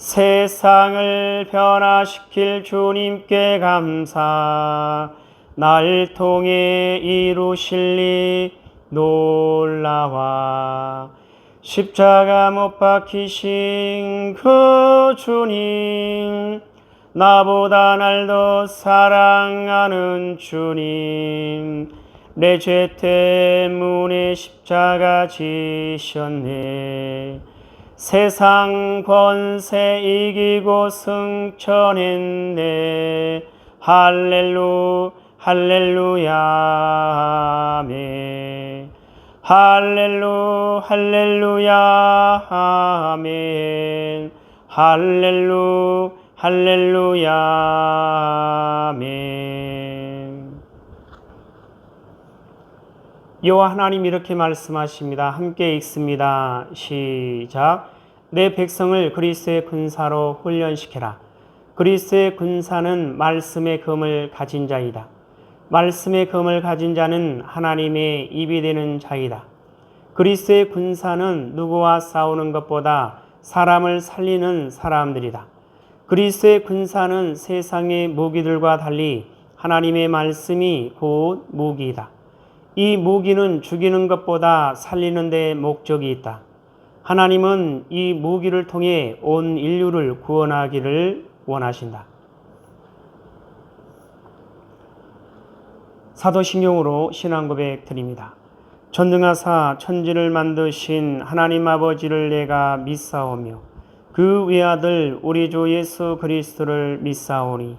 세상을 변화시킬 주님께 감사. 날 통해 이루실 일 놀라와. 십자가 못 박히신 그 주님 나보다 날 더 사랑하는 주님 내 죄 때문에 십자가 지셨네 세상 권세 이기고 승천했네. 할렐루 할렐루야. 아멘. 할렐루 할렐루야. 아멘. 할렐루 할렐루야. 아멘 여호와 하나님 이렇게 말씀하십니다. 함께 읽습니다. 시작. 내 백성을 그리스의 군사로 훈련시켜라. 그리스의 군사는 말씀의 금을 가진 자이다. 말씀의 금을 가진 자는 하나님의 입이 되는 자이다. 그리스의 군사는 누구와 싸우는 것보다 사람을 살리는 사람들이다. 그리스의 군사는 세상의 무기들과 달리 하나님의 말씀이 곧 무기이다. 이 무기는 죽이는 것보다 살리는 데 목적이 있다. 하나님은 이 무기를 통해 온 인류를 구원하기를 원하신다. 사도신경으로 신앙 고백 드립니다. 전능하사 천지를 만드신 하나님 아버지를 내가 믿사오며 그 외아들 우리 주 예수 그리스도를 믿사오니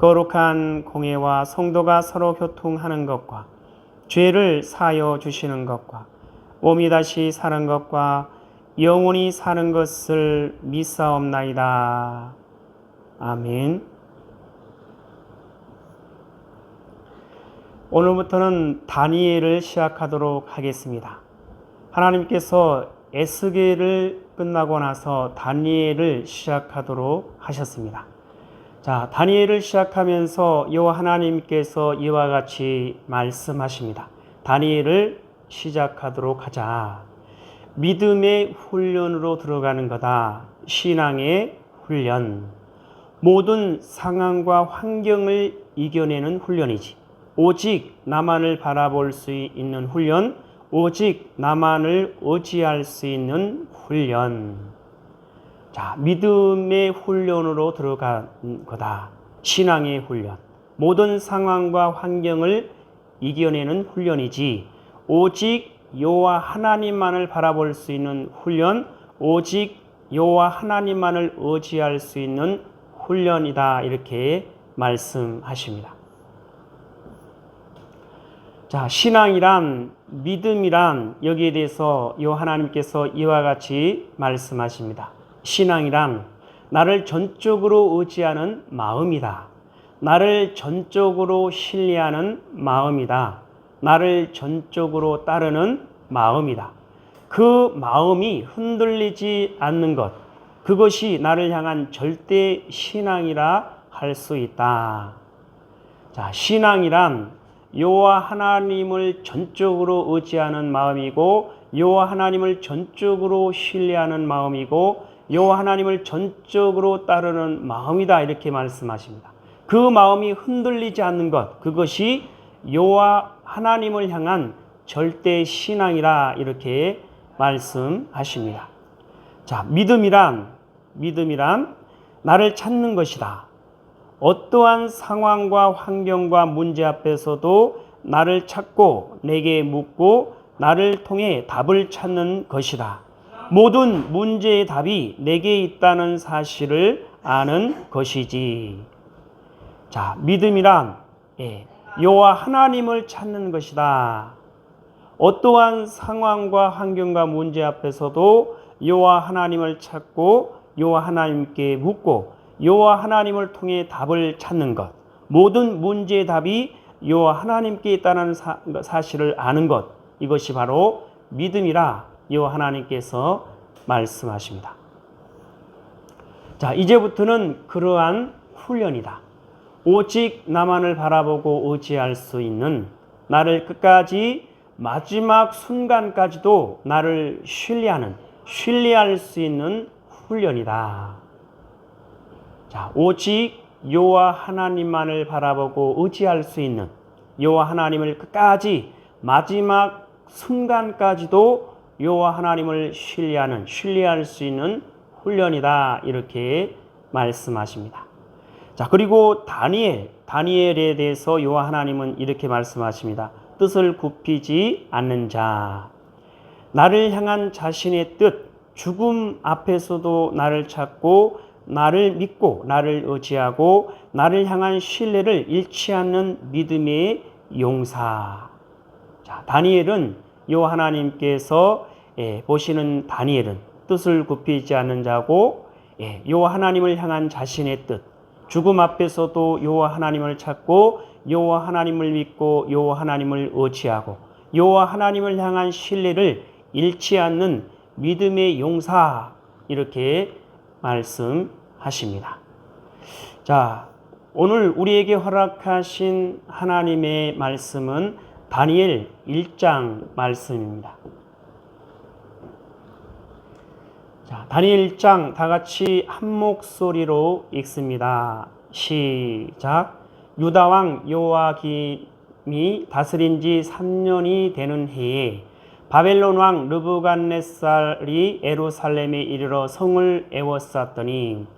거룩한 공예와 성도가 서로 교통하는 것과 죄를 사여 주시는 것과 몸이 다시 사는 것과 영원히 사는 것을 믿사옵나이다. 아멘. 오늘부터는 다니엘을 시작하도록 하겠습니다. 하나님께서 에스겔을 끝나고 나서 다니엘을 시작하도록 하셨습니다. 자, 다니엘을 시작하면서 여호와 하나님께서 이와 같이 말씀하십니다. 다니엘을 시작하도록 하자. 믿음의 훈련으로 들어가는 거다. 신앙의 훈련. 모든 상황과 환경을 이겨내는 훈련이지. 오직 나만을 바라볼 수 있는 훈련, 오직 나만을 의지할 수 있는 훈련. 자, 믿음의 훈련으로 들어간 거다. 신앙의 훈련. 모든 상황과 환경을 이겨내는 훈련이지. 오직 여호와 하나님만을 바라볼 수 있는 훈련, 오직 여호와 하나님만을 의지할 수 있는 훈련이다. 이렇게 말씀하십니다. 자, 신앙이란 믿음이란 여기에 대해서 요 하나님께서 이와 같이 말씀하십니다. 신앙이란 나를 전적으로 의지하는 마음이다. 나를 전적으로 신뢰하는 마음이다. 나를 전적으로 따르는 마음이다. 그 마음이 흔들리지 않는 것, 그것이 나를 향한 절대 신앙이라 할 수 있다. 자, 신앙이란 여호와 하나님을 전적으로 의지하는 마음이고 여호와 하나님을 전적으로 신뢰하는 마음이고 여호와 하나님을 전적으로 따르는 마음이다 이렇게 말씀하십니다. 그 마음이 흔들리지 않는 것 그것이 여호와 하나님을 향한 절대 신앙이라 이렇게 말씀하십니다. 자, 믿음이란 믿음이란 나를 찾는 것이다. 어떠한 상황과 환경과 문제 앞에서도 나를 찾고 내게 묻고 나를 통해 답을 찾는 것이다. 모든 문제의 답이 내게 있다는 사실을 아는 것이지. 자, 믿음이란 예, 여호와 하나님을 찾는 것이다. 어떠한 상황과 환경과 문제 앞에서도 여호와 하나님을 찾고 여호와 하나님께 묻고 여호와 하나님을 통해 답을 찾는 것. 모든 문제의 답이 여호와 하나님께 있다는 사, 사실을 아는 것. 이것이 바로 믿음이라 여호와 하나님께서 말씀하십니다. 자, 이제부터는 그러한 훈련이다. 오직 나만을 바라보고 의지할 수 있는 나를 끝까지 마지막 순간까지도 나를 신뢰하는 신뢰할 수 있는 훈련이다. 자, 오직 여호와 하나님만을 바라보고 의지할 수 있는 여호와 하나님을 끝까지 마지막 순간까지도 여호와 하나님을 신뢰하는 신뢰할 수 있는 훈련이다 이렇게 말씀하십니다. 자, 그리고 다니엘, 다니엘에 대해서 여호와 하나님은 이렇게 말씀하십니다. 뜻을 굽히지 않는 자. 나를 향한 자신의 뜻, 죽음 앞에서도 나를 찾고 나를 믿고 나를 의지하고 나를 향한 신뢰를 잃지 않는 믿음의 용사. 자, 다니엘은 요 하나님께서 예, 보시는 다니엘은 뜻을 굽히지 않는 자고 예, 요 하나님을 향한 자신의 뜻, 죽음 앞에서도 여호와 하나님을 찾고 여호와 하나님을 믿고 여호와 하나님을 의지하고 여호와 하나님을 향한 신뢰를 잃지 않는 믿음의 용사 이렇게 말씀하십니다. 자, 오늘 우리에게 허락하신 하나님의 말씀은 다니엘 1장 말씀입니다. 자, 다니엘 1장 다 같이 한 목소리로 읽습니다. 시작. 유다 왕 요아김이 다스린 지 3년이 되는 해에 바벨론 왕 르부간네살이 에루살렘에 이르러 성을 에워쌌더니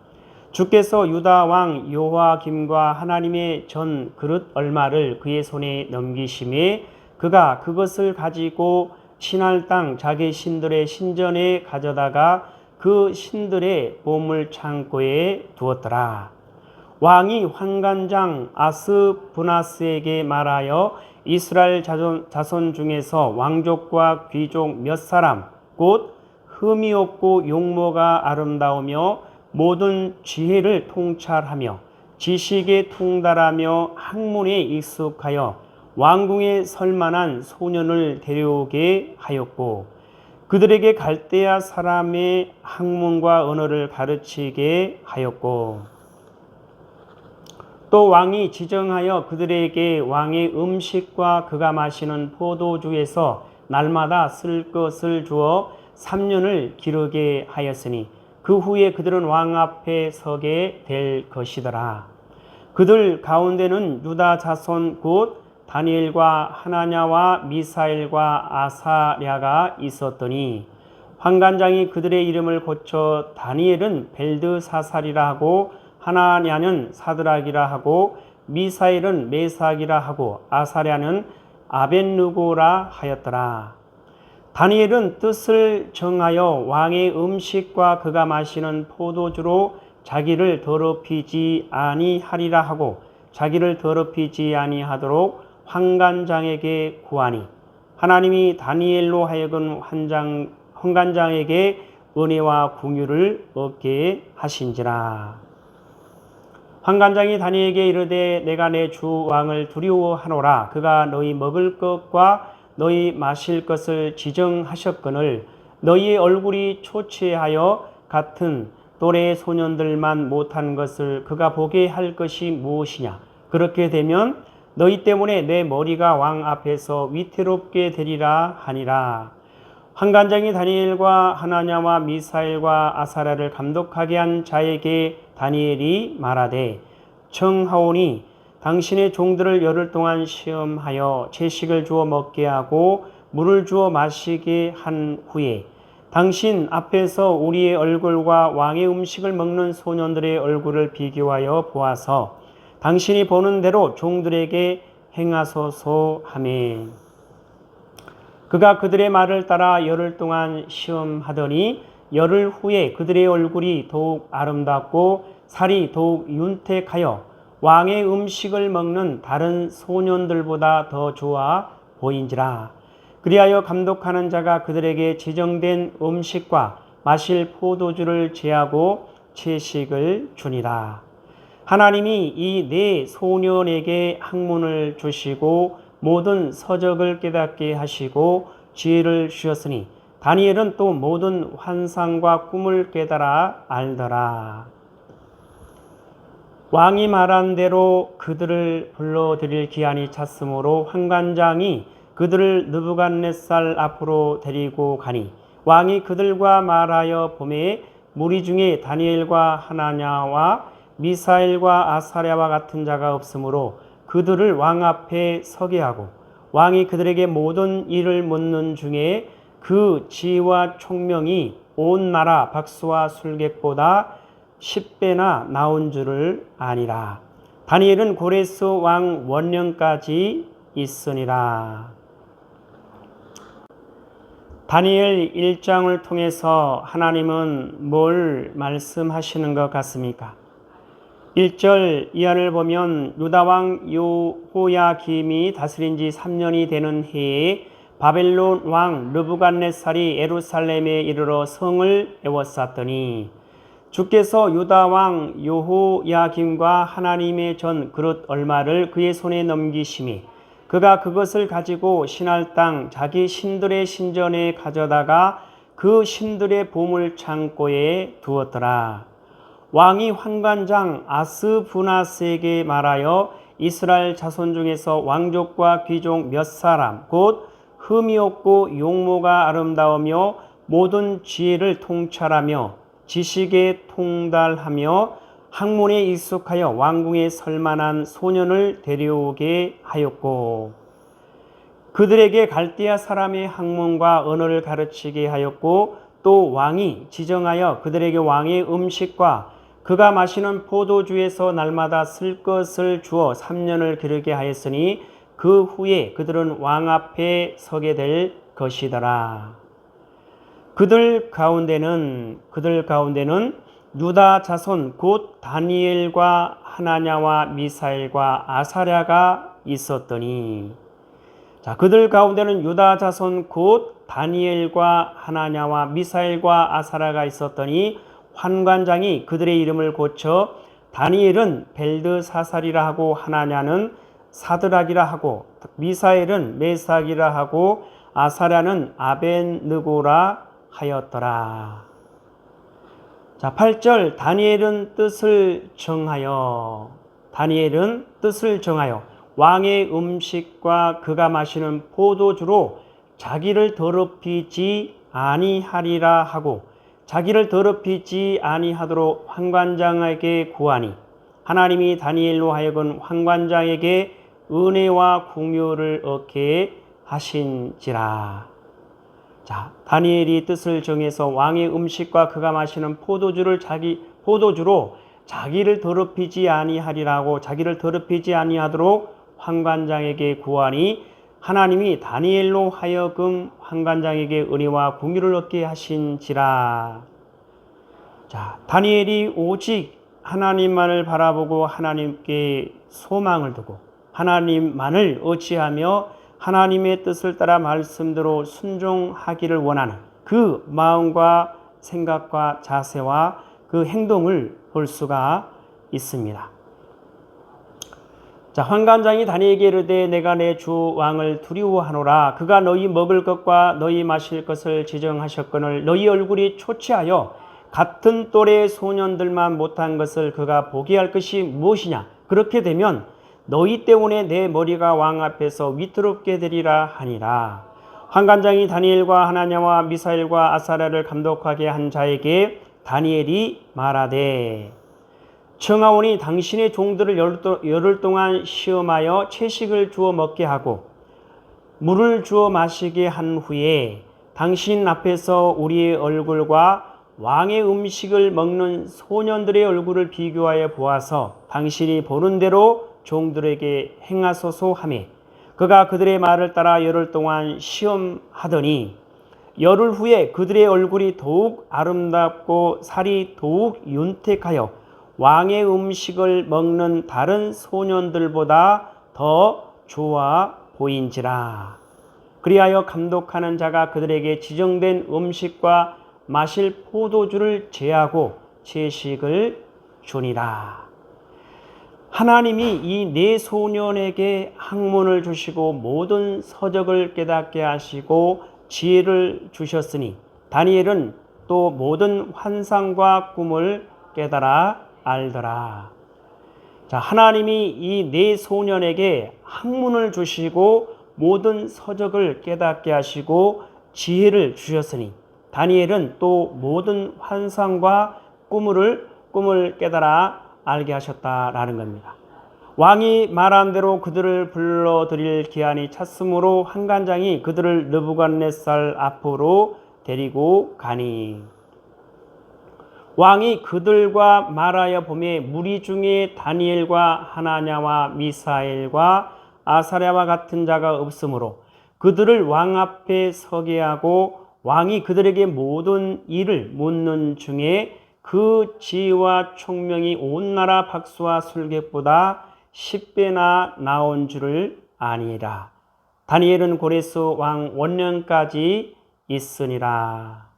주께서 유다 왕 요아김과 하나님의 전 그릇 얼마를 그의 손에 넘기심에 그가 그것을 가지고 신할 땅 자기 신들의 신전에 가져다가 그 신들의 보물 창고에 두었더라. 왕이 환관장 아스부나스에게 말하여 이스라엘 자손, 중에서 왕족과 귀족 몇 사람 곧 흠이 없고 용모가 아름다우며 모든 지혜를 통찰하며 지식에 통달하며 학문에 익숙하여 왕궁에 설만한 소년을 데려오게 하였고 그들에게 갈대아 사람의 학문과 언어를 가르치게 하였고 또 왕이 지정하여 그들에게 왕의 음식과 그가 마시는 포도주에서 날마다 쓸 것을 주어 3년을 기르게 하였으니 그 후에 그들은 왕 앞에 서게 될 것이더라. 그들 가운데는 유다 자손 곧 다니엘과 하나냐와 미사엘과 아사랴가 있었더니 환관장이 그들의 이름을 고쳐 다니엘은 벨드사살이라 하고 하나냐는 사드락이라 하고 미사일은 메삭이라 하고 아사랴는 아벤누고라 하였더라. 다니엘은 뜻을 정하여 왕의 음식과 그가 마시는 포도주로 자기를 더럽히지 아니하리라 하고 자기를 더럽히지 아니하도록 환관장에게 구하니 하나님이 다니엘로 하여금 환장, 환관장에게 은혜와 궁유를 얻게 하신지라. 환관장이 다니에게 이르되 내가 내 주 왕을 두려워하노라 그가 너희 먹을 것과 너희 마실 것을 지정하셨거늘 너희의 얼굴이 초췌하여 같은 또래 소년들만 못한 것을 그가 보게 할 것이 무엇이냐 그렇게 되면 너희 때문에 내 머리가 왕 앞에서 위태롭게 되리라 하니라. 환관장이 다니엘과 하나냐와 미사엘과 아사랴를 감독하게 한 자에게 다니엘이 말하되 청하오니 당신의 종들을 열흘 동안 시험하여 채식을 주어 먹게 하고 물을 주어 마시게 한 후에 당신 앞에서 우리의 얼굴과 왕의 음식을 먹는 소년들의 얼굴을 비교하여 보아서 당신이 보는 대로 종들에게 행하소서 하매 그가 그들의 말을 따라 열흘 동안 시험하더니 열흘 후에 그들의 얼굴이 더욱 아름답고 살이 더욱 윤택하여 왕의 음식을 먹는 다른 소년들보다 더 좋아 보인지라. 그리하여 감독하는 자가 그들에게 지정된 음식과 마실 포도주를 제하고 채식을 주니라. 하나님이 이 네 소년에게 학문을 주시고 모든 서적을 깨닫게 하시고 지혜를 주셨으니 다니엘은 또 모든 환상과 꿈을 깨달아 알더라. 왕이 말한 대로 그들을 불러들일 기한이 찼으므로 환관장이 그들을 느부갓네살 앞으로 데리고 가니 왕이 그들과 말하여 봄에 무리 중에 다니엘과 하나냐와 미사엘과 아사랴와 같은 자가 없으므로 그들을 왕 앞에 서게 하고 왕이 그들에게 모든 일을 묻는 중에 그 지혜와 총명이 온 나라 박수와 술객보다 10배나 나온 줄을 아니라. 다니엘은 고레스 왕 원년까지 있으니라. 다니엘 1장을 통해서 하나님은 뭘 말씀하시는 것 같습니까? 1절 이하를 보면 유다왕 요호야김이 다스린 지 3년이 되는 해에 바벨론 왕 르부갓네살이 예루살렘에 이르러 성을 에워쌌더니 주께서 유다 왕 요호야김과 하나님의 전 그릇 얼마를 그의 손에 넘기심이 그가 그것을 가지고 신할 땅 자기 신들의 신전에 가져다가 그 신들의 보물 창고에 두었더라. 왕이 환관장 아스부나스에게 말하여 이스라엘 자손 중에서 왕족과 귀족 몇 사람 곧 흠이 없고 용모가 아름다우며 모든 지혜를 통찰하며 지식에 통달하며 학문에 익숙하여 왕궁에 설만한 소년을 데려오게 하였고 그들에게 갈대아 사람의 학문과 언어를 가르치게 하였고 또 왕이 지정하여 그들에게 왕의 음식과 그가 마시는 포도주에서 날마다 쓸 것을 주어 3년을 기르게 하였으니 그 후에 그들은 왕 앞에 서게 될 것이더라. 그들 가운데는 그들 가운데는 유다 자손 곧 다니엘과 하나냐와 미사엘과 아사랴가 있었더니 자 그들 가운데는 유다 자손 곧 다니엘과 하나냐와 미사엘과 아사랴가 있었더니 환관장이 그들의 이름을 고쳐 다니엘은 벨드사살이라 하고 하나냐는 사드락이라 하고 미사엘은 메삭이라 하고 아사랴는 아벤느고라 하였더라. 자, 8절 다니엘은 뜻을 정하여 다니엘은 뜻을 정하여 왕의 음식과 그가 마시는 포도주로 자기를 더럽히지 아니하리라 하고 자기를 더럽히지 아니하도록 환관장에게 구하니 하나님이 다니엘로 하여금 환관장에게 은혜와 궁유를 얻게 하신지라. 자, 다니엘이 뜻을 정해서 왕의 음식과 그가 마시는 포도주를 자기 포도주로 자기를 더럽히지 아니하리라고 자기를 더럽히지 아니하도록 환관장에게 구하니 하나님이 다니엘로 하여금 환관장에게 은혜와 궁유를 얻게 하신지라. 자, 다니엘이 오직 하나님만을 바라보고 하나님께 소망을 두고 하나님만을 의지하며 하나님의 뜻을 따라 말씀대로 순종하기를 원하는 그 마음과 생각과 자세와 그 행동을 볼 수가 있습니다. 자, 환관장이 다니에게 이르되 내가 내 주 왕을 두려워하노라 그가 너희 먹을 것과 너희 마실 것을 지정하셨거늘 너희 얼굴이 초췌하여 같은 또래 소년들만 못한 것을 그가 보게 할 것이 무엇이냐 그렇게 되면 너희 때문에 내 머리가 왕 앞에서 위태롭게 되리라 하니라. 환관장이 다니엘과 하나냐와 미사엘과 아사랴를 감독하게 한 자에게 다니엘이 말하되 청하오니 당신의 종들을 열흘 동안 시험하여 채식을 주어 먹게 하고 물을 주어 마시게 한 후에 당신 앞에서 우리의 얼굴과 왕의 음식을 먹는 소년들의 얼굴을 비교하여 보아서 당신이 보는 대로 종들에게 행하소서 하매 그가 그들의 말을 따라 열흘 동안 시험하더니 열흘 후에 그들의 얼굴이 더욱 아름답고 살이 더욱 윤택하여 왕의 음식을 먹는 다른 소년들보다 더 좋아 보인지라. 그리하여 감독하는 자가 그들에게 지정된 음식과 마실 포도주를 제하고 채식을 주니라. 하나님이 이 네 소년에게 학문을 주시고 모든 서적을 깨닫게 하시고 지혜를 주셨으니 다니엘은 또 모든 환상과 꿈을 깨달아 알더라. 자, 하나님이 이 네 소년에게 학문을 주시고 모든 서적을 깨닫게 하시고 지혜를 주셨으니 다니엘은 또 모든 환상과 꿈을 꿈을 깨달아 알게 하셨다라는 겁니다. 왕이 말한 대로 그들을 불러들일 기한이 찼으므로 한간장이 그들을 느부갓네살 앞으로 데리고 가니 왕이 그들과 말하여 보매 무리 중에 다니엘과 하나냐와 미사엘과 아사랴와 같은 자가 없으므로 그들을 왕 앞에 서게 하고 왕이 그들에게 모든 일을 묻는 중에 그 지혜와 총명이 온 나라 박수와 술객보다 10배나 나온 줄을 아니라 다니엘은 고레스 왕 원년까지 있으니라.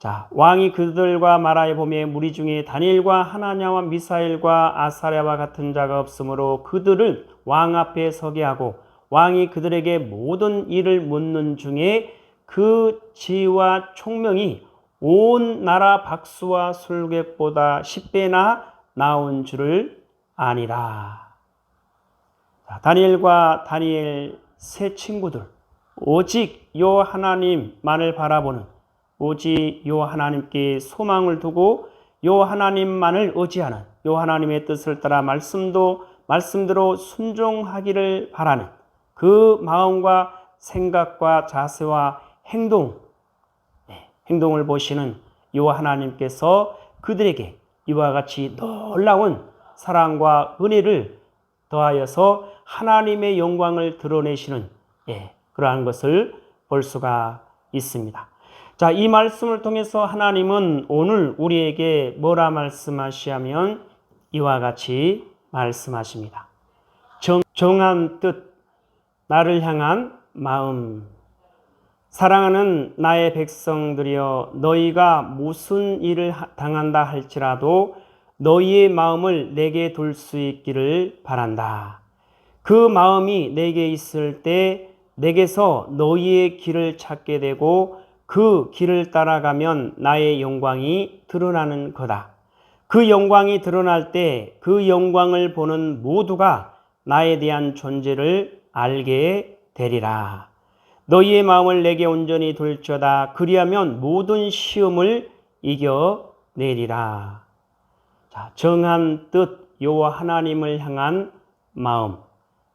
자, 왕이 그들과 말하여 보매 무리 중에 다니엘과 하나냐와 미사엘과 아사랴와 같은 자가 없으므로 그들을 왕 앞에 서게 하고 왕이 그들에게 모든 일을 묻는 중에 그 지혜와 총명이 온 나라 박수와 술객보다 10배나 나온 줄을 아니라. 자, 다니엘과 다니엘 세 친구들 오직 요 하나님만을 바라보는 오직 요 하나님께 소망을 두고 요 하나님만을 의지하는 요 하나님의 뜻을 따라 말씀도 말씀대로 순종하기를 바라는 그 마음과 생각과 자세와 행동 네, 행동을 보시는 요 하나님께서 그들에게 이와 같이 놀라운 사랑과 은혜를 더하여서 하나님의 영광을 드러내시는 예, 그러한 것을 볼 수가 있습니다. 자, 이 말씀을 통해서 하나님은 오늘 우리에게 뭐라 말씀하시하면 이와 같이 말씀하십니다. 정, 정한 뜻, 나를 향한 마음. 사랑하는 나의 백성들이여 너희가 무슨 일을 당한다 할지라도 너희의 마음을 내게 둘 수 있기를 바란다. 그 마음이 내게 있을 때 내게서 너희의 길을 찾게 되고 그 길을 따라가면 나의 영광이 드러나는 거다. 그 영광이 드러날 때 그 영광을 보는 모두가 나에 대한 존재를 알게 되리라. 너희의 마음을 내게 온전히 둘지어다. 그리하면 모든 시험을 이겨내리라. 자, 정한 뜻, 요 하나님을 향한 마음.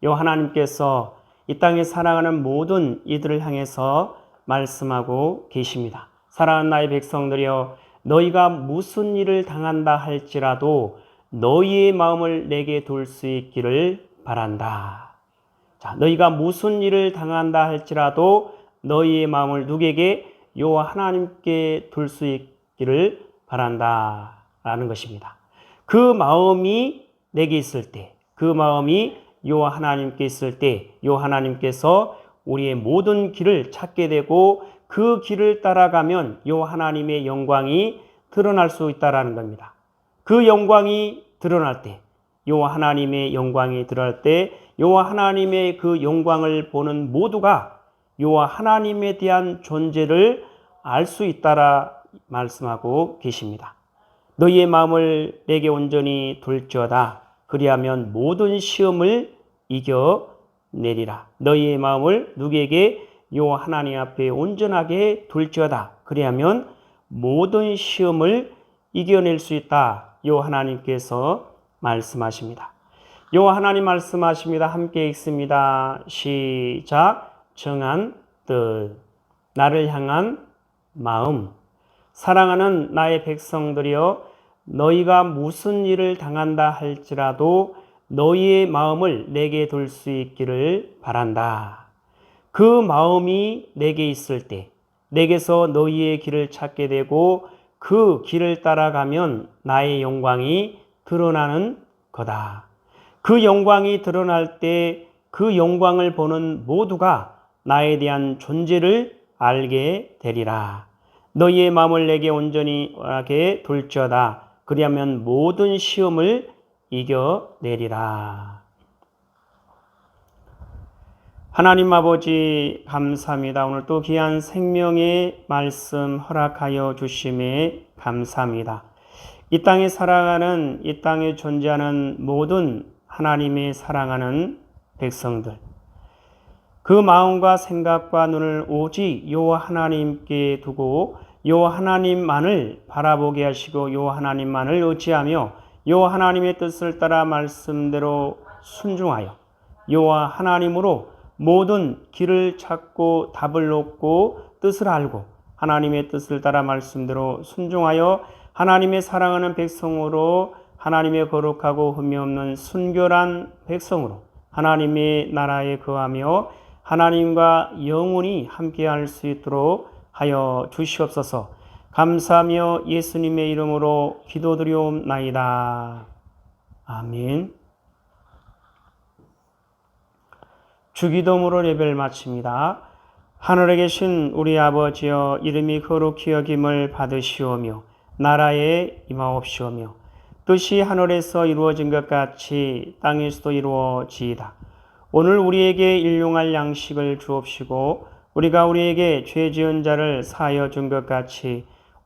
요 하나님께서 이 땅에 살아가는 모든 이들을 향해서 말씀하고 계십니다. 사랑하는 나의 백성들이여 너희가 무슨 일을 당한다 할지라도 너희의 마음을 내게 둘수 있기를 바란다. 자, 너희가 무슨 일을 당한다 할지라도 너희의 마음을 누구에게 요 하나님께 둘수 있기를 바란다. 라는 것입니다. 그 마음이 내게 있을 때, 그 마음이 요 하나님께 있을 때, 요 하나님께서 우리의 모든 길을 찾게 되고 그 길을 따라가면 요 하나님의 영광이 드러날 수 있다라는 겁니다. 그 영광이 드러날 때, 요 하나님의 영광이 드러날 때, 요 하나님의 그 영광을 보는 모두가 요 하나님에 대한 존재를 알 수 있다라 말씀하고 계십니다. 너희의 마음을 내게 온전히 둘지어다. 그리하면 모든 시험을 이겨 내리라. 너희의 마음을 누구에게 요 하나님 앞에 온전하게 둘지어다. 그리하면 모든 시험을 이겨낼 수 있다. 요 하나님께서 말씀하십니다. 요 하나님 말씀하십니다. 함께 읽습니다. 시작. 정한 뜻. 나를 향한 마음. 사랑하는 나의 백성들이여 너희가 무슨 일을 당한다 할지라도 너희의 마음을 내게 둘수 있기를 바란다. 그 마음이 내게 있을 때 내게서 너희의 길을 찾게 되고 그 길을 따라가면 나의 영광이 드러나는 거다. 그 영광이 드러날 때 그 영광을 보는 모두가 나에 대한 존재를 알게 되리라. 너희의 마음을 내게 온전히 하게 둘지어다. 그리하면 모든 시험을 이겨내리라. 하나님 아버지 감사합니다. 오늘 또 귀한 생명의 말씀 허락하여 주심에 감사합니다. 이 땅에 살아가는 이 땅에 존재하는 모든 하나님의 사랑하는 백성들 그 마음과 생각과 눈을 오직 요 하나님께 두고 요 하나님만을 바라보게 하시고 요 하나님만을 의지하며 요 하나님의 뜻을 따라 말씀대로 순종하여 요 하나님으로 모든 길을 찾고 답을 얻고 뜻을 알고 하나님의 뜻을 따라 말씀대로 순종하여 하나님의 사랑하는 백성으로 하나님의 거룩하고 흠이 없는 순결한 백성으로 하나님의 나라에 거하며 하나님과 영원히 함께할 수 있도록 하여 주시옵소서. 감사하며 예수님의 이름으로 기도드리옵나이다. 아멘. 주기도문으로 예배를 마칩니다. 하늘에 계신 우리 아버지여 이름이 거룩히 여김을 받으시오며 나라에 임하옵시오며 뜻이 하늘에서 이루어진 것 같이 땅에서도 이루어지이다. 오늘 우리에게 일용할 양식을 주옵시고 우리가 우리에게 죄 지은 자를 사하여 준 것 같이